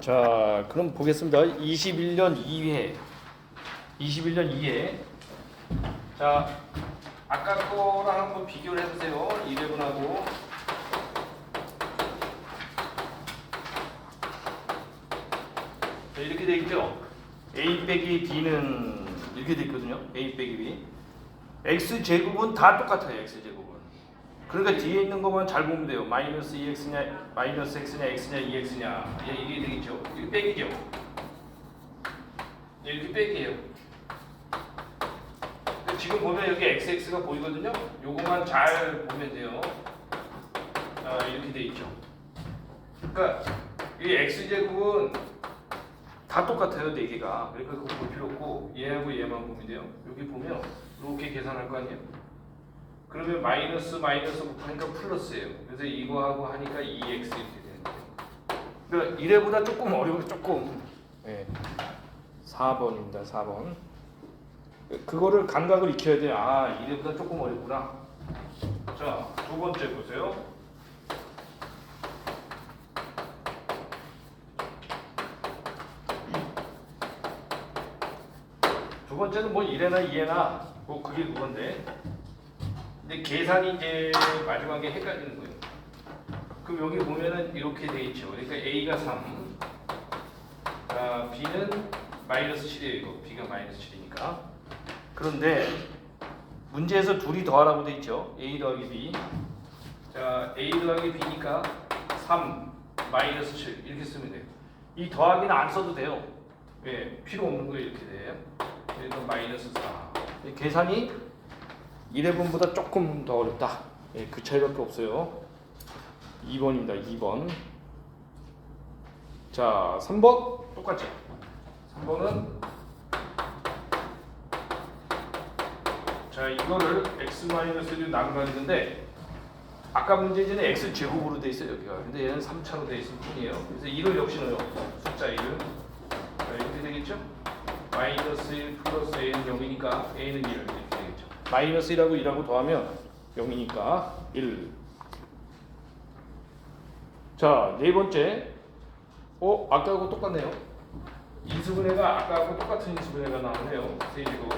자, 그럼 보겠습니다. 21년 2회. 21년 2회. 자, 아까 거랑 한번 비교를 해보세요. 11하고. 자, 이렇게 돼 있죠? A 빼기 B는 이렇게 돼 있거든요. A 빼기 B. X 제곱은 다 똑같아요. X 제곱은. 그러니까 뒤에 있는 것만 잘 보면 돼요. 마이너스 2x냐, 마이너스 x냐, x냐, 2x냐. 예, 이게 되겠죠. 이거 빼기죠. 예, 이렇게 빼기예요. 지금 보면 여기 xx가 보이거든요. 요것만 잘 보면 돼요. 아, 이렇게 돼 있죠. 그러니까 이 x 제곱은 다 똑같아요, 네 개가. 그러니까 그거 볼 필요 없고 얘하고 얘만 보면 돼요. 여기 보면 이렇게 계산할 거 아니에요. 그러면 마이너스 마이너스 곱하니까 플러스예요. 그래서 이거하고 하니까 2x 이렇게 되는 거예요. 그러니까 1회보다 조금 어려워 조금. 네. 4번입니다. 4번. 그거를 감각을 익혀야 돼요. 아, 1회보다 조금 어렵구나. 자, 두 번째 보세요. 두 번째는 뭐 1회나 2회나 뭐 그게 그건데 근데 계산이 이제 마지막에 헷갈리는 거예요. 그럼 여기 보면은 이렇게 돼 있죠. 그러니까 A가 3, 자, B는 마이너스 7이에요. 이거 B가 마이너스 7이니까. 그런데 문제에서 둘이 더하라고 돼 있죠. A 더하기 B. 자, A 더하기 B니까 3 마이너스 7 이렇게 쓰면 돼요. 이 더하기는 안 써도 돼요. 왜? 필요 없는 거 이렇게 돼요. 그래서 마이너스 4. 이 계산이 1회분보다 조금 더 어렵다. 예, 그 차이밖에 없어요. 2번입니다. 2번. 자, 3번 똑같죠. 3번은 자, 이거를 x-1로 나눠가는데 아까 문제지는 x 제곱으로 돼 있어요, 여기가. 근데 얘는 3차로 돼 있을 뿐이에요. 그래서 1을 역시 넣어요. 숫자 1을. 자, 이렇게 되겠죠? 마이너스 1 플러스 a는 0이니까 a는 1 이렇게 되겠죠. 마이너스 1하고 1하고 더하면 0이니까 1. 자, 네 번째. 어, 아까하고 똑같네요. 인수분해가 아까하고 똑같은 인수분해가 나오네요. 세제곱.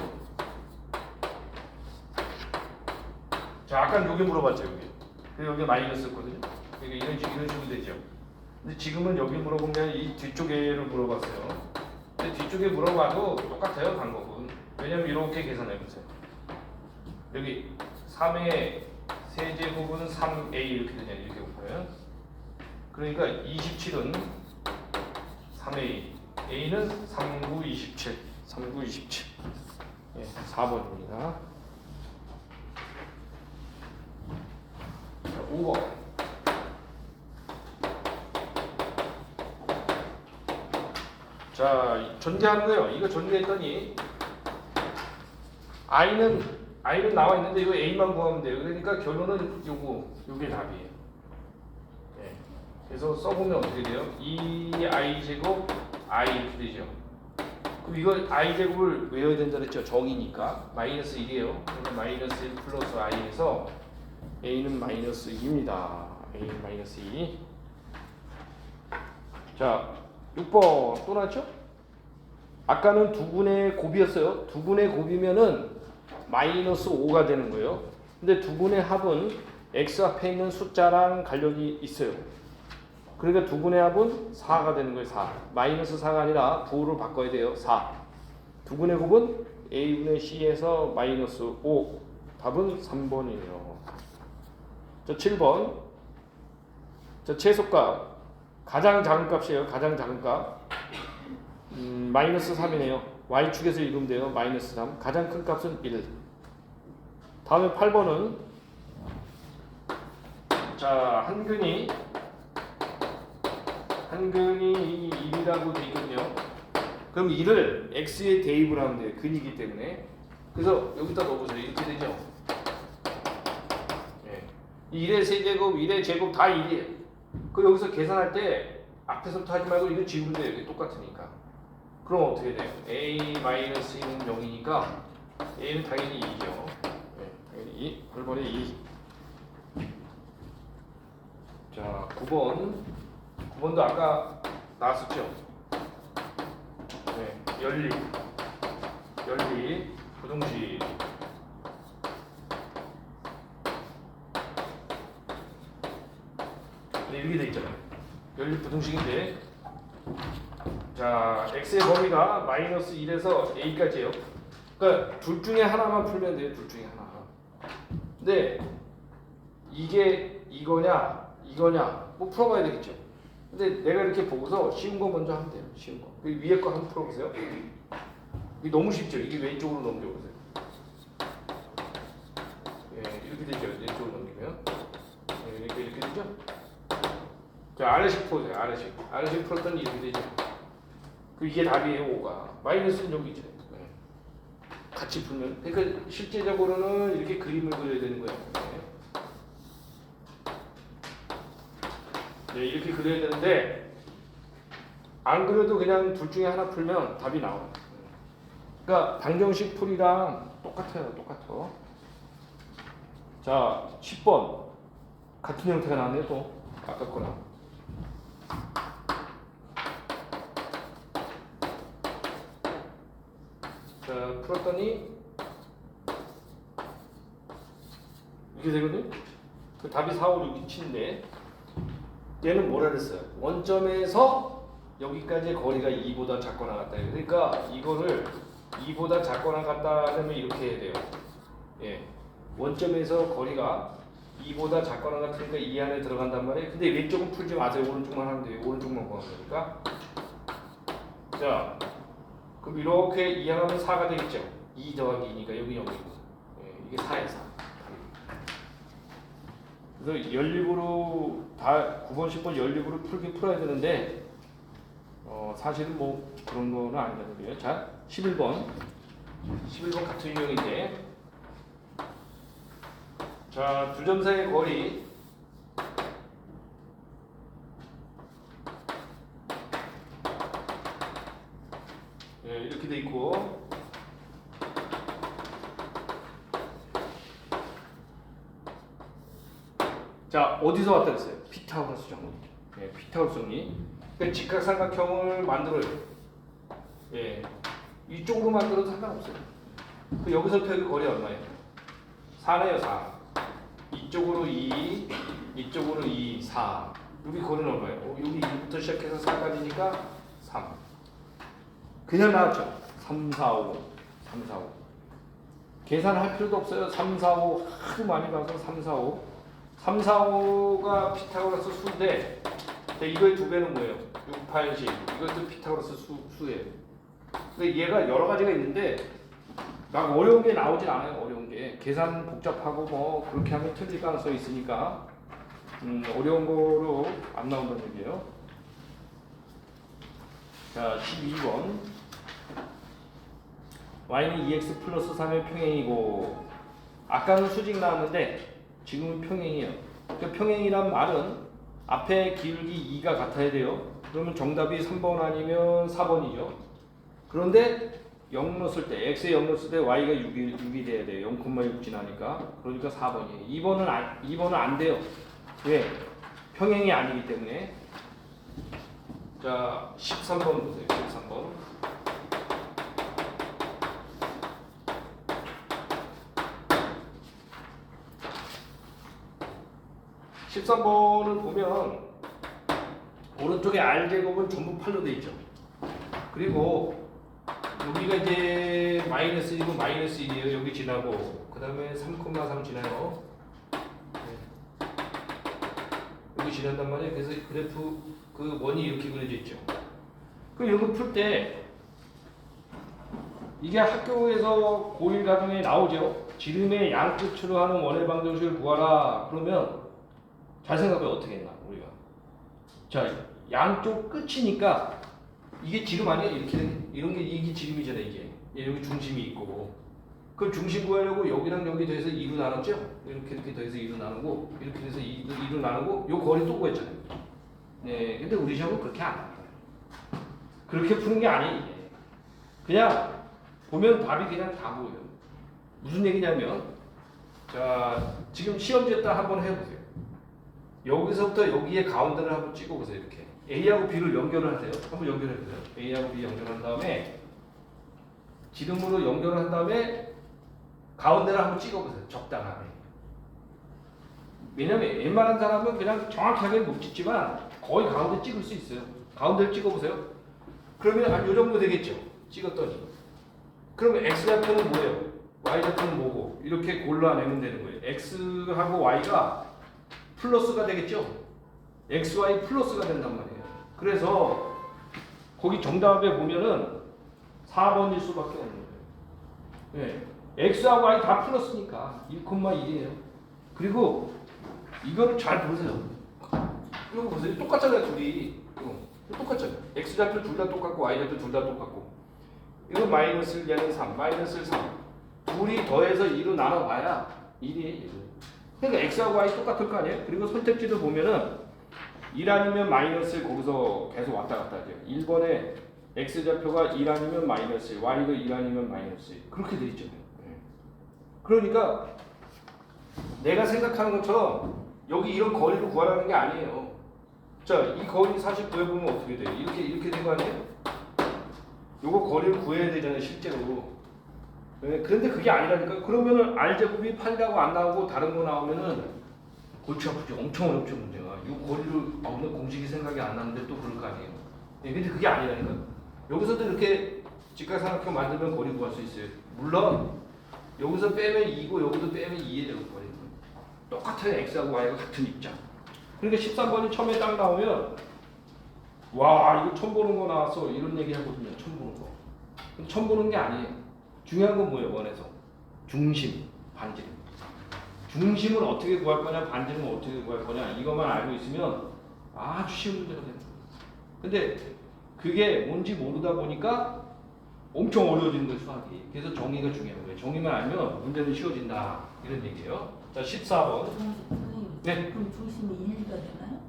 자, 아까 여기 물어봤죠, 여기. 그리고 여기 마이너스였거든요. 그러니까 이런 식 이런 식으로 되죠. 근데 지금은 여기 물어보면 이 뒤쪽에를 물어봤어요. 근데 뒤쪽에 물어봐도 똑같아요, 방법은. 왜냐면 이렇게 계산해 보세요. 여기 3의 세제곱은 3a 이렇게 되냐 이렇게 보면. 그러니까 27은 3a a는 39 27 39 27 예, 4번입니다. 자, 5번. 자 전개하는 거예요. 이거 전개했더니 i는 i는 나와 있는데 이거 a만 구하면 돼요. 그러니까 결론은 요거 요게 답이에요. 예. 그래서 써보면 어떻게 돼요? 2i 제곱 i 되죠. 그럼 이거 i 제곱을 외워야 된다 그랬죠? 정이니까 마이너스 1이에요. 그러면 마이너스 1 플러스 i에서 a는 마이너스 2입니다. a는 마이너스 2. 자, 6번 또 나왔죠? 아까는 두 분의 곱이었어요. 두 분의 곱이면은 마이너스 5가 되는 거예요. 근데 두 분의 합은 x 앞에 있는 숫자랑 관련이 있어요. 그러니까 두 분의 합은 4가 되는 거예요. 4. 마이너스 4가 아니라 부호를 바꿔야 돼요. 4. 두 분의 곱은 a분의 c에서 마이너스 5. 답은 3번이에요. 자, 7번. 자, 최소값. 가장 작은 값이에요. 가장 작은 값. 음, 마이너스 3이네요. y축에서 이루면 돼요. 마이너스 3. 가장 큰 값은 1. 다음에 8번은 자, 한근이 한근이 1이라고 돼 있거든요. 그럼 1을 x에 대입을 하면 돼요. 근이기 때문에. 그래서 여기다 넣어보세요. 이렇게 되죠. 네. 1의 세제곱, 1의 제곱 다 1이에요. 그 여기서 계산할 때 앞에서부터 하지 말고 이거 지우면 돼요. 똑같으니까. 그럼 어떻게 돼요? a 마이너스 2는 0이니까 a는 당연히 2죠. 2. 8번에 2. 자, 9번. 9번도 아까 나왔었죠? 네, 열리, 열리, 부동식. 네, 이렇게 돼 있잖아요. 열리 부동식인데, 자, x의 범위가 마이너스 1에서 a까지예요. 그러니까 둘 중에 하나만 풀면 돼요. 둘 중에. 근데 이게 이거냐, 이거냐, 뭐 풀어봐야 되겠죠. 근데 내가 이렇게 보고서 쉬운 거 먼저 하면 돼요. 쉬운 거. 그 위에 거 한번 풀어보세요. 이게 너무 쉽죠. 이게 왼쪽으로 넘겨보세요. 예, 이렇게 되죠. 왼쪽으로 넘기면. 예, 이렇게 이렇게 되죠. 자, 아래식 풀어보세요. 아래식. 아래식 풀었더니 이렇게 되죠. 그 이게 답이에요. 5가. 마이너스는 여기 있죠. 예. 같이 풀면. 그러니까 실제적으로는 이렇게 그림을 그려야 되는 거예요. 예. 네, 이렇게 그려야 되는데 안 그려도 그냥 둘 중에 하나 풀면 답이 나와요. 그러니까 방정식 풀이랑 똑같아요. 똑같아. 자, 10번 같은 형태가 나왔네요. 또 아까 거랑. 자, 풀었더니 이렇게 되거든요. 그 답이 4, 5, 6, 7인데 얘는 뭐라 그랬어요? 원점에서 여기까지의 거리가 2보다 작거나 같다. 그러니까 이거를 2보다 작거나 같다 하면 이렇게 해야 돼요. 예. 원점에서 거리가 2보다 작거나 같으니까 이 안에 들어간단 말이에요. 근데 왼쪽은 풀지 마세요. 오른쪽만 하면 돼요. 오른쪽만 구하면 되니까. 자, 그럼 이렇게 이해하면 4가 되겠죠. 2 더하기 2니까 여기 0이고. 예, 이게 4예요, 4. 그래서 연립으로 다 9번, 10번 연립으로 풀긴 풀어야 되는데 어, 사실은 뭐 그런 거는 아니거든요. 자, 11번. 11번 같은 유형인데 자, 두 점 사이의 거리 예, 이렇게 돼 있고 자 어디서 왔다 그랬어요? 피타고라스 정리. 예, 피타고라스 정리. 그러니까 직각삼각형을 만들어요. 예, 이쪽으로 만들어도 상관없어요. 그 여기서부터 여기 거리 얼마예요? 4네요, 4. 이쪽으로 2, 이쪽으로 2, 4. 여기 거리는 얼마예요? 어, 여기 2부터 시작해서 4까지니까 3. 그냥 나왔죠. 3, 4, 5, 3, 4, 5. 계산할 필요도 없어요. 3, 4, 5 하도 많이 봐서 3, 4, 5. 3, 4, 5가 피타고라스 수인데 이거의 두 배는 뭐예요? 6, 8, 10 이것도 피타고라스 수, 수예요 근데 얘가 여러 가지가 있는데 막 어려운 게 나오진 않아요 어려운 게 계산 복잡하고 뭐 그렇게 하면 틀릴 가능성이 있으니까 음, 어려운 거로 안 나온다는 얘기예요 자 12번 y는 2x 플러스 3의 평행이고 아까는 수직 나왔는데 지금은 평행이에요. 그 평행이란 말은 앞에 기울기 2가 같아야 돼요. 그러면 정답이 3번 아니면 4번이죠. 그런데 0 넣었을 때 x에 0 넣었을 때 y가 6이, 6이 돼야 돼요. 0,6 지나니까. 그러니까 4번이에요. 2번은 안, 2번은 안 돼요. 왜? 평행이 아니기 때문에. 자, 13번 보세요. 13번. 13번을 보면 오른쪽에 R 제곱은 전부 8로 돼 있죠. 그리고 여기가 이제 마이너스 1이고 마이너스 1이에요. 여기 지나고 그 다음에 3,3 지나요. 네. 여기 지난단 말이에요. 그래서 그래프 그 원이 이렇게 그려져 있죠. 그럼 이거 풀 때 이게 학교에서 고1 과정에 나오죠. 지름의 양끝으로 하는 원의 방정식을 구하라. 그러면 잘 생각해 어떻게 했나 우리가. 자 양쪽 끝이니까 이게 지름 아니야? 이렇게 된- 이런 게 이게 지름이잖아 이게. 얘 여기 중심이 있고. 그 중심 구하려고 여기랑 여기 더해서 2로 나눴죠? 이렇게 이렇게 더해서 2로 나누고 이렇게 해서 2로, 2로 나누고 요 거리 또 구했잖아요. 네 근데 우리 시험은 그렇게 안 그렇게 푸는 게 아니에요 그냥 보면 답이 그냥 다 보여요. 무슨 얘기냐면 자 지금 시험지에 딱 한번 해보세요 여기서부터 여기에 가운데를 한번 찍어보세요 이렇게 A하고 B를 연결을 하세요. 한번 연결해 보세요. A하고 B 연결한 다음에 지름으로 연결을 한 다음에 가운데를 한번 찍어보세요. 적당하게. 왜냐면 웬만한 사람은 그냥 정확하게 못 찍지만 거의 가운데 찍을 수 있어요. 가운데를 찍어보세요. 그러면 한 요 정도 되겠죠. 찍었더니. 그러면 x좌표는 뭐예요? y좌표는 뭐고? 이렇게 골라내면 되는 거예요. x하고 y가 플러스가 되겠죠? xy 플러스가 된단 말이에요. 그래서 거기 정답에 보면은 4번일 수밖에 없는 거예요. 네. x하고 y 다 플러스니까 1,1이에요. 그리고 이거를 잘 보세요. 이거 보세요. 똑같잖아요, 둘이. 똑같잖아요. x좌표 둘 다 똑같고 y좌표 둘 다 똑같고. 이거 마이너스 얘는 3, 마이너스 3. 둘이 더해서 2로 나눠봐야 1이에요. 1. 그러니까 x하고 y 똑같을 거 아니에요? 그리고 선택지도 보면은 1 아니면 마이너스 거기서 계속 왔다 갔다 하죠. 1번에 x좌표가 1 아니면 마이너스, y도 1 아니면 마이너스. 그렇게 돼 있잖아요. 네. 그러니까 내가 생각하는 것처럼 여기 이런 거리를 구하라는 게 아니에요. 자, 이 거리 사실 구해보면 어떻게 돼요? 이렇게 이렇게 된 거 아니에요? 요거 거리를 구해야 되잖아요, 실제로. 네, 그런데 그게 아니라니까. 그러면은 R 제곱이 8이라고 안 나오고 다른 거 나오면은 골치 아프죠. 엄청 어렵죠, 문제가. 요 거리를 아, 오늘 공식이 생각이 안 나는데 또 그럴 거 아니에요. 네, 근데 그게 아니라니까. 여기서도 이렇게 직각삼각형 만들면 거리 구할 수 있어요. 물론 여기서 빼면 2고 여기도 빼면 2에 되고 버리는 거예요. 똑같아요. x하고 y가 같은 입장. 그러니까 13번이 처음에 딱 나오면 와 이거 처음 보는 거 나왔어 이런 얘기 하거든요. 처음 보는 거. 처음 보는 게 아니에요. 중요한 건 뭐예요? 원에서 중심, 반지름. 중심을 어떻게 구할 거냐, 반지름을 어떻게 구할 거냐 이것만 알고 있으면 아주 쉬운 문제가 됩니다. 근데 그게 뭔지 모르다 보니까 엄청 어려워지는 거예요 수학이. 그래서 정의가 중요한 거예요. 정의만 알면 문제는 쉬워진다 이런 얘기예요. 자 14번 선생님, 네. 그럼 중심이 1가 되나요?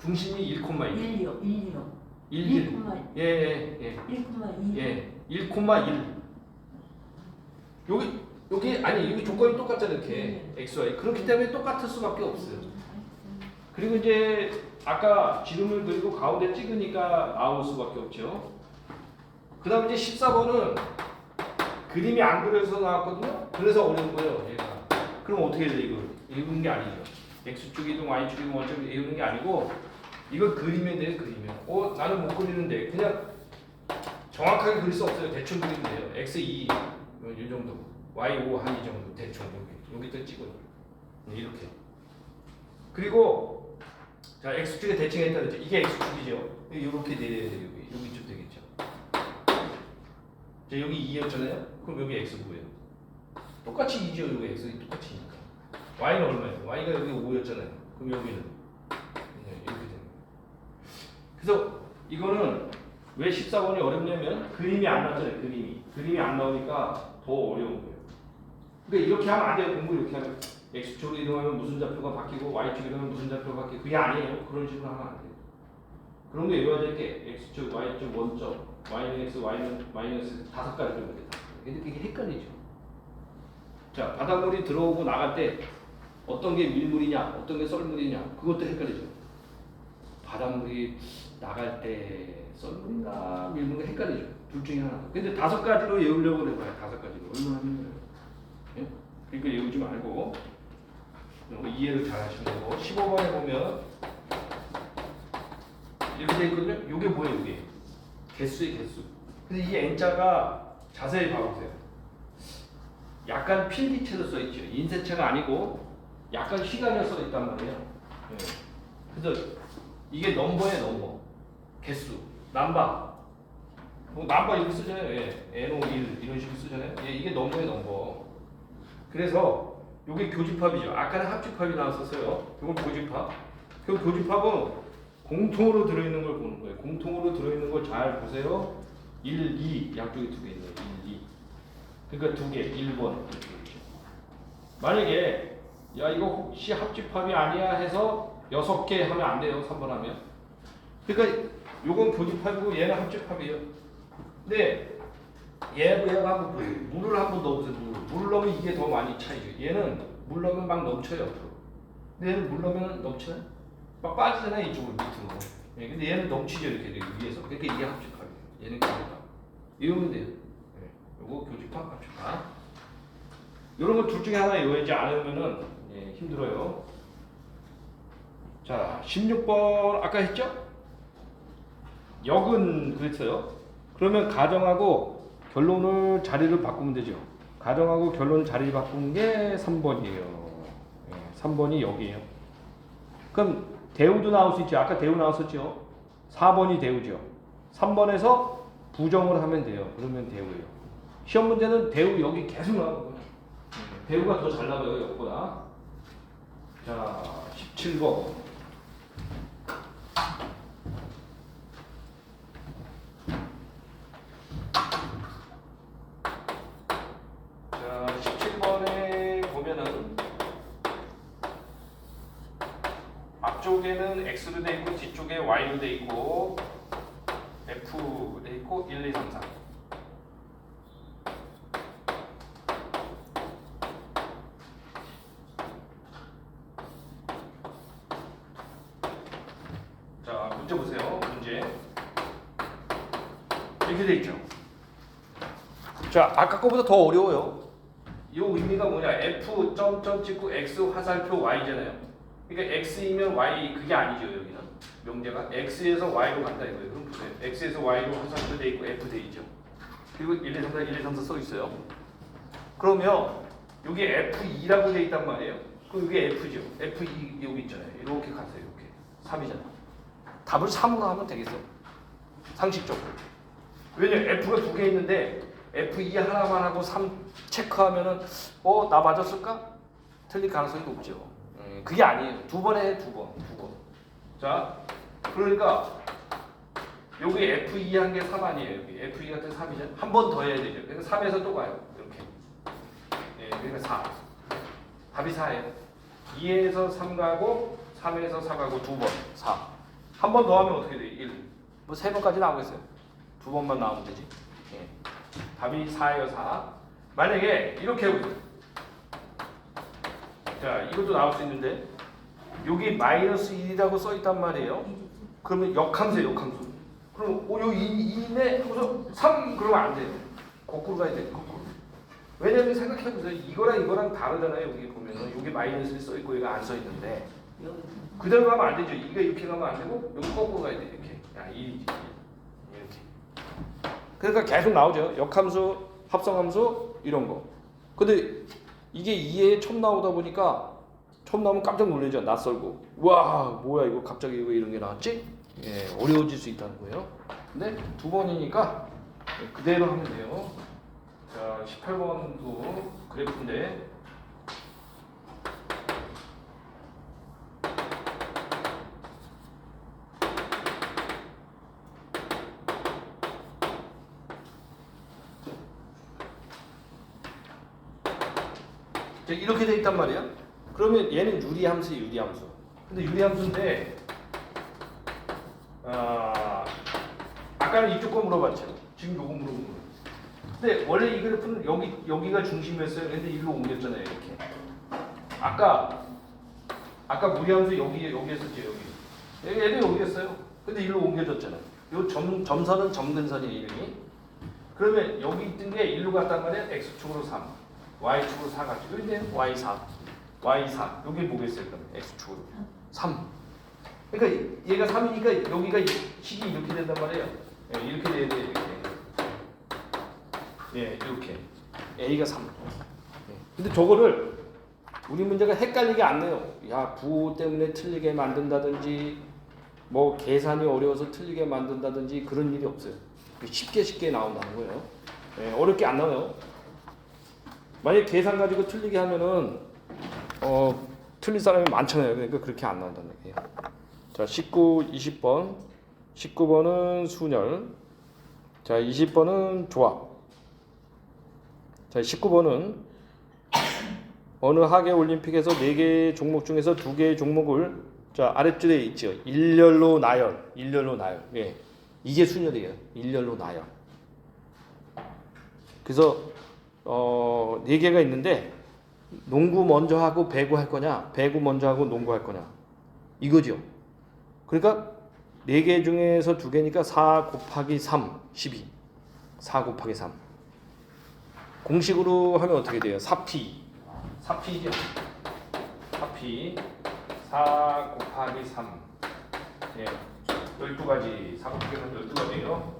중심이 1,1 1이요, 1이요. 1, 1, 1. 예, 예, 1,2. 예. 예. 1,1. 여기 여기 아니 여기 조건이 똑같잖아요 이렇게 x, y 그렇기 때문에 똑같을 수밖에 없어요. 그리고 이제 아까 지름을 그리고 가운데 찍으니까 나올 수밖에 없죠. 그 다음 이제 14번은 그림이 안 그려서 나왔거든요. 그래서 어려운 거예요, 얘가. 그럼 어떻게 돼, 이거? 읽은 게 아니죠. X축이든 Y축이든 원점이 읽는 게 아니고, 이거 그림에 대해 그림이에요. 어, 나는 못 그리는데, 그냥 정확하게 그릴 수 없어요. 대충 그리면 돼요. X2, 이 정도. Y5 한 이 정도. 대충 여기. 여기다 찍어요. 네, 이렇게. 그리고, 자, X축에 대칭했다 그랬죠. 이게 X축이죠. 이렇게 내려야 돼요. 여기. 여기쯤 되겠죠. 자, 여기 2였잖아요. 그럼 여기 x 뭐예요? 똑같이 2죠. 여기 x 똑같이니까. y는 얼마예요? y가 여기 5였잖아요. 그럼 여기는 네, 이렇게 거예요. 그래서 이거는 왜 14번이 어렵냐면 그림이 안 나잖아요. 그림이. 그림이 안 나오니까 더 어려운 거예요. 그러니까 이렇게 하면 안 돼요. 공부 이렇게 하면 x축으로 이동하면 무슨 좌표가 바뀌고 y축으로 이동하면 무슨 좌표가 바뀌고 그게 아니에요. 그런 식으로 하면 안 돼요. 그런 게 외워야 될 게 x축, y축, 원점, y는 x, y는 마이너스 다섯 가지 정도 돼. 근데 그게 헷갈리죠. 자, 바닷물이 들어오고 나갈 때 어떤 게 밀물이냐, 어떤 게 썰물이냐, 그것도 헷갈리죠. 바닷물이 나갈 때 썰물인가 밀물인가 헷갈리죠. 둘 중에 하나. 근데 다섯 가지로 외우려고 해봐요. 다섯 가지로. 얼마나 힘들어요. 예? 그러니까 외우지 말고 어, 이해를 잘 하시면 되고 15번에 보면 이렇게 돼 있거든요. 이게 뭐예요, 이게? 개수의 개수. 근데 이 n자가 자세히 봐보세요. 약간 필기체로 써 있죠. 인쇄체가 아니고 약간 휘갈려 써 있단 말이에요. 예. 그래서 이게 넘버에 넘버, 개수, 남바. 뭐 남바 이렇게 쓰잖아요. 예. NO1 이런 식으로 쓰잖아요. 예, 이게 넘버에 넘버. 그래서 이게 교집합이죠. 아까는 합집합이 나왔었어요. 이건 교집합. 그 교집합은 공통으로 들어있는 걸 보는 거예요. 공통으로 들어있는 걸 잘 보세요. 1, 2 양쪽에 두 개 있네요. 1, 2. 그러니까 두 개, 1번 이렇게 있죠. 만약에 야 이거 혹시 합집합이 아니야 해서 여섯 개 하면 안 돼요. 3번 하면. 그러니까 요건 교집합이고 얘는 합집합이에요. 근데 얘하고 한번. 물을 한번 넣어보세요. 물. 물 넣으면 이게 더 많이 차이죠. 얘는 물 넣으면 막 넘쳐요. 근데 얘는 물 넣으면 넘쳐요? 막 빠지잖아요. 이쪽으로 밑으로. 예, 근데 얘는 넘치죠 이렇게 위에서. 그러니까 이게 합축하게. 얘는 교집합. 이러면 돼요. 예, 요거 교집합 합축합. 이런 거 둘 중에 하나 외우지 않으면은 예, 힘들어요. 자, 16번 아까 했죠? 역은 그랬어요. 그러면 가정하고 결론을 자리를 바꾸면 되죠. 가정하고 결론 자리를 바꾸는 게 3번이에요. 3번이 여기에요. 그럼 대우도 나올 수 있죠. 아까 대우 나왔었죠. 4번이 대우죠. 3번에서 부정을 하면 돼요. 그러면 대우예요. 시험 문제는 대우 여기 계속 나오는 거예요. 대우가 더 잘 나와요, 역보다. 자, 17번. 자, 17번에 보면은 앞쪽에는 X로 돼 있고 뒤쪽에 Y로 돼 있고 F 돼 있고 1, 2, 3, 4. 자, 문제 보세요. 문제. 이렇게 돼 있죠. 자, 아까 거보다 더 어려워요. 이 의미가 뭐냐? F 점점 찍고 X 화살표 Y잖아요. 그러니까 X이면 Y 그게 아니죠 여기는 명제가 X에서 Y로 간다 이거예요. 그럼 보세요. X에서 Y로 화살표 돼 있고 F 돼 있죠. 그리고 1, 2, 3, 4, 1, 2, 3, 4 써 있어요. 그러면 여기 F2라고 돼 있단 말이에요. 그럼 이게 F죠. F2 여기 있잖아요. 이렇게 가세요. 이렇게 3이잖아. 답을 3으로 하면 되겠어. 상식적으로. 왜냐 F가 두 개 있는데 F2 하나만 하고 3 체크하면은 어 나 맞았을까? 틀릴 가능성이 높죠. 음, 그게 아니에요. 두 번에 해, 두 번, 두 번. 자, 그러니까 여기 F2 한 게 3 아니에요. 여기 F2 같은 3이죠. 한 번 더 해야 되죠. 그래서 3에서 또 가요. 이렇게. 예, 그러니까 4. 답이 4예요. 2에서 3 가고 3에서 4 가고 두 번. 4. 한 번 더 하면 어떻게 돼? 1. 뭐 세 번까지 나오겠어요. 두 번만 나오면 되지. 예. 답이 4예요, 4. 만약에 이렇게 해보세요. 자, 이것도 나올 수 있는데 여기 마이너스 1이라고 써 있단 말이에요. 그러면 역함수예요, 역함수. 그럼 어, 여기 2네 하고서 3 그러면 안 돼요. 거꾸로 가야 돼, 거꾸로. 왜냐면 생각해보세요. 이거랑 이거랑 다르잖아요. 여기 보면은 여기 마이너스 써 있고 여기 안 써 있는데 그대로 가면 안 되죠. 이게 이렇게 가면 안 되고 여기 거꾸로 가야 돼 이렇게. 야, 1이지. 이렇게. 그러니까 계속 나오죠. 역함수, 합성함수 이런 거. 근데 이게 2에 처음 나오다 보니까 처음 나오면 깜짝 놀라죠. 낯설고. 와, 뭐야 이거 갑자기 왜 이런 게 나왔지? 예, 어려워질 수 있다는 거예요. 근데 두 번이니까 그대로 하면 돼요. 자, 18번도 그래프인데 이렇게 돼 있단 말이야. 그러면 얘는 유리함수, 유리함수. 근데 유리함수인데, 아, 아까는 이쪽 거 물어봤죠. 지금 요거 물어본 거예요. 근데 원래 이 그래프는 여기 여기가 중심이었어요. 근데 일로 옮겼잖아요, 이렇게. 아까 아까 무리함수 여기 여기였었죠, 여기. 얘도 여기였어요. 근데 일로 옮겨졌잖아요. 요 점, 점선은 점근선이에요, 이름이. 그러면 여기 있던 게 일로 갔단 말이야. x축으로 3, y축으로 4 갔죠. 근데 y4, y4. 여기 뭐겠어요, 그럼? x축으로 3. 그러니까 얘가 3이니까 여기가 이- 식이 이렇게 된단 말이에요. 예, 이렇게 돼야 돼, 이렇게. 예, 이렇게. a가 3. 예. 근데 저거를 우리 문제가 헷갈리게 안 내요. 야, 부호 때문에 틀리게 만든다든지 뭐 계산이 어려워서 틀리게 만든다든지 그런 일이 없어요. 쉽게 쉽게 나온다는 거예요. 예, 어렵게 안 나와요. 만약 계산 가지고 틀리게 하면은 어 틀린 사람이 많잖아요. 그러니까 그렇게 안 나온다는 얘기예요. 자, 19, 20번. 19번은 순열. 자, 20번은 조합. 자, 19번은 어느 하계 올림픽에서 4개의 종목 중에서 2개의 종목을 자, 아랫줄에 있죠. 일렬로 나열. 일렬로 나열. 예. 이게 순열이에요. 일렬로 나열. 그래서 어, 4개가 있는데 농구 먼저 하고 배구 할 거냐? 배구 먼저 하고 농구 할 거냐? 이거죠. 그러니까 4개 중에서 2개니까 4 곱하기 3 12 4 곱하기 3 공식으로 하면 어떻게 돼요? 4p 4p죠 4p 4 곱하기 3 예, 12가지 4 곱하기 3 12가지예요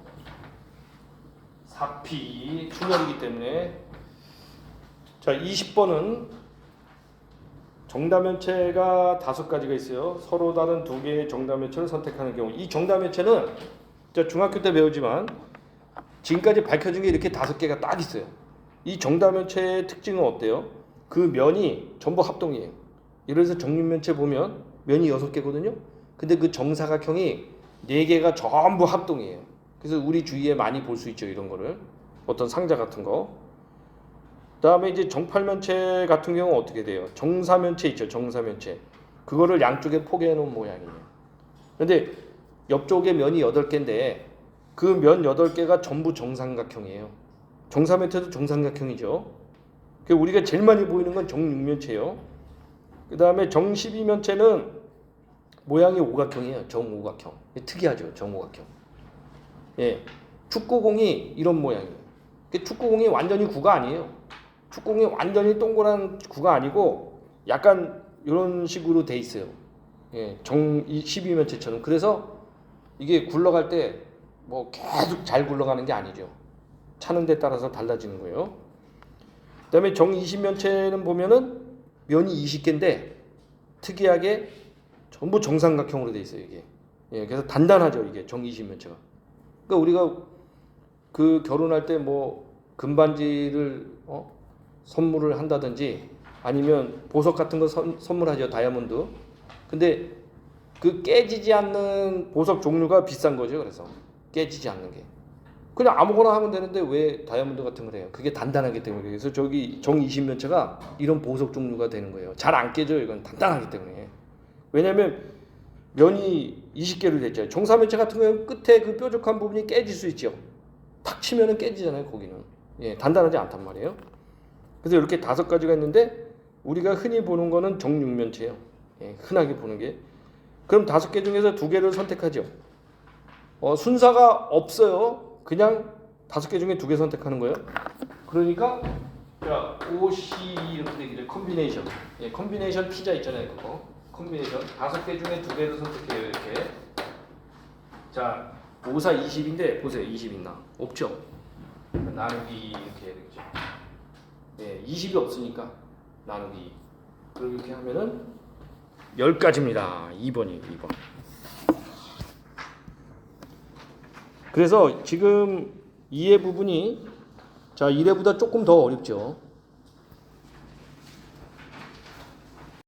4p 충렬이기 때문에 자 20번은 정답면체가 다섯 가지가 있어요. 서로 다른 두 개의 정답면체를 선택하는 경우 이 정답면체는 저 중학교 때 배우지만 지금까지 밝혀진 게 이렇게 다섯 개가 딱 있어요. 이 정답면체의 특징은 어때요? 그 면이 전부 합동이에요. 들어서 정육면체 보면 면이 여섯 개거든요. 근데 그 정사각형이 네 개가 전부 합동이에요. 그래서 우리 주위에 많이 볼 수 있죠 이런 거를 어떤 상자 같은 거. 그다음에 이제 정팔면체 같은 경우는 어떻게 돼요? 정사면체 있죠 정사면체. 그거를 양쪽에 포개해 놓은 모양이에요. 근데 옆쪽에 면이 여덟 개인데 그면 여덟 개가 전부 정삼각형이에요. 정사면체도 정삼각형이죠. 그 우리가 제일 많이 보이는 건 정육면체예요. 그 다음에 정십이면체는 모양이 오각형이에요. 정오각형. 특이하죠. 정오각형. 예. 축구공이 이런 모양이에요. 그 축구공이 완전히 구가 아니에요. 축구공이 완전히 동그란 구가 아니고 약간 이런 식으로 돼 있어요. 예. 정 12면체처럼. 그래서 이게 굴러갈 때 뭐 계속 잘 굴러가는 게 아니죠. 차는 데 따라서 달라지는 거예요. 그다음에 정 20면체는 보면은 면이 20개인데 특이하게 전부 정삼각형으로 돼 있어요 이게. 예, 그래서 단단하죠 이게 정 20면체가. 그러니까 우리가 그 결혼할 때 뭐 금반지를 어? 선물을 한다든지 아니면 보석 같은 거 선, 선물하죠 다이아몬드. 근데 그 깨지지 않는 보석 종류가 비싼 거죠 그래서 깨지지 않는 게. 그냥 아무거나 하면 되는데 왜 다이아몬드 같은 걸 해요? 그게 단단하기 때문에 그래서 저기 정 20면체가 이런 보석 종류가 되는 거예요. 잘 안 깨져요. 이건 단단하기 때문에. 왜냐면 면이 20개를 됐잖아요. 정사면체 같은 경우는 끝에 그 뾰족한 부분이 깨질 수 있죠. 탁 치면은 깨지잖아요. 거기는. 예, 단단하지 않단 말이에요. 그래서 이렇게 다섯 가지가 있는데 우리가 흔히 보는 거는 정육면체예요. 예, 흔하게 보는 게. 그럼 다섯 개 중에서 두 개를 선택하죠. 어, 순서가 없어요. 그냥 다섯 개 중에 두 개 선택하는 거예요. 그러니까 자, OC 이렇게 되겠죠. 컨비네이션. 예, 컨비네이션 피자 있잖아요. 그거. 컨비네이션. 다섯 개 중에 두 개를 선택해요. 이렇게. 자, 5, 4, 20인데 보세요. 20 있나? 없죠. 나누기 이렇게 해야 되겠죠. 예, 20이 없으니까 나누기. 그럼 이렇게 하면은 10가지입니다. 2번이에요. 2번. 그래서 지금 2의 부분이 자 1회보다 조금 더 어렵죠.